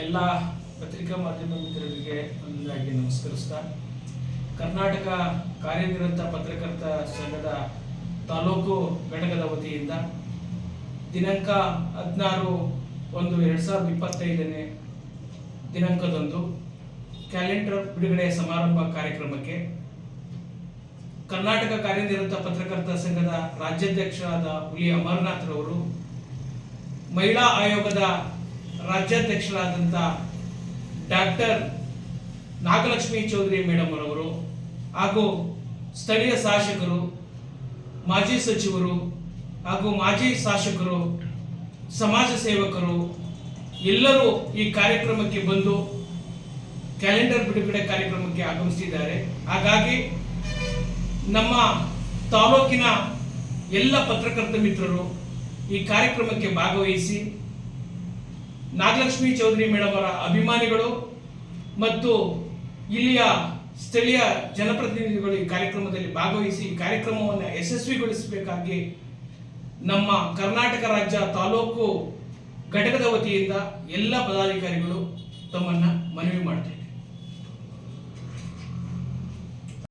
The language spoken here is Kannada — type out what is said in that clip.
ಎಲ್ಲ ಪತ್ರಿಕಾ ಮಾಧ್ಯಮ ಮಿತ್ರರಿಗೆ ಒಂದಾಗಿ ನಮಸ್ಕರಿಸ್ತಾ, ಕರ್ನಾಟಕ ಕಾರ್ಯನಿರತ ಪತ್ರಕರ್ತ ಸಂಘದ ತಾಲೂಕು ಘಟಕದ ವತಿಯಿಂದ ದಿನಾಂಕ ಹದಿನಾರು ಒಂದು ಎರಡು ಸಾವಿರದ ಇಪ್ಪತ್ತೈದನೇ ದಿನಾಂಕದಂದು ಕ್ಯಾಲೆಂಡರ್ ಬಿಡುಗಡೆ ಸಮಾರಂಭ ಕಾರ್ಯಕ್ರಮಕ್ಕೆ ಕರ್ನಾಟಕ ಕಾರ್ಯನಿರತ ಪತ್ರಕರ್ತ ಸಂಘದ ರಾಜ್ಯಾಧ್ಯಕ್ಷರಾದ ಹುಲಿ ಅಮರನಾಥ್ರವರು ಮಹಿಳಾ ಆಯೋಗದ ರಾಜ್ಯಾಧ್ಯಕ್ಷರಾದಂಥ ಡಾಕ್ಟರ್ ನಾಗಲಕ್ಷ್ಮಿ ಚೌಧರಿ ಮೇಡಮ್ ಅವರವರು ಹಾಗೂ ಸ್ಥಳೀಯ ಶಾಸಕರು, ಮಾಜಿ ಸಚಿವರು ಹಾಗೂ ಮಾಜಿ ಶಾಸಕರು, ಸಮಾಜ ಸೇವಕರು ಎಲ್ಲರೂ ಈ ಕಾರ್ಯಕ್ರಮಕ್ಕೆ ಬಂದು ಕ್ಯಾಲೆಂಡರ್ ಬಿಡುಗಡೆ ಕಾರ್ಯಕ್ರಮಕ್ಕೆ ಆಗಮಿಸಿದ್ದಾರೆ. ಹಾಗಾಗಿ ನಮ್ಮ ತಾಲೂಕಿನ ಎಲ್ಲ ಪತ್ರಕರ್ತ ಮಿತ್ರರು ಈ ಕಾರ್ಯಕ್ರಮಕ್ಕೆ ಭಾಗವಹಿಸಿ ನಾಗಲಕ್ಷ್ಮಿ ಚೌಧರಿ ಮೇಡಮ್ ಅವರ ಅಭಿಮಾನಿಗಳು ಮತ್ತು ಇಲ್ಲಿಯ ಸ್ಥಳೀಯ ಜನಪ್ರತಿನಿಧಿಗಳು ಈ ಕಾರ್ಯಕ್ರಮದಲ್ಲಿ ಭಾಗವಹಿಸಿ ಕಾರ್ಯಕ್ರಮವನ್ನು ಯಶಸ್ವಿಗೊಳಿಸಬೇಕಾಗಿ ನಮ್ಮ ಕರ್ನಾಟಕ ರಾಜ್ಯ ತಾಲೂಕು ಘಟಕದ ವತಿಯಿಂದ ಎಲ್ಲ ಪದಾಧಿಕಾರಿಗಳು ತಮ್ಮನ್ನು ಮನವಿ ಮಾಡ್ತೇವೆ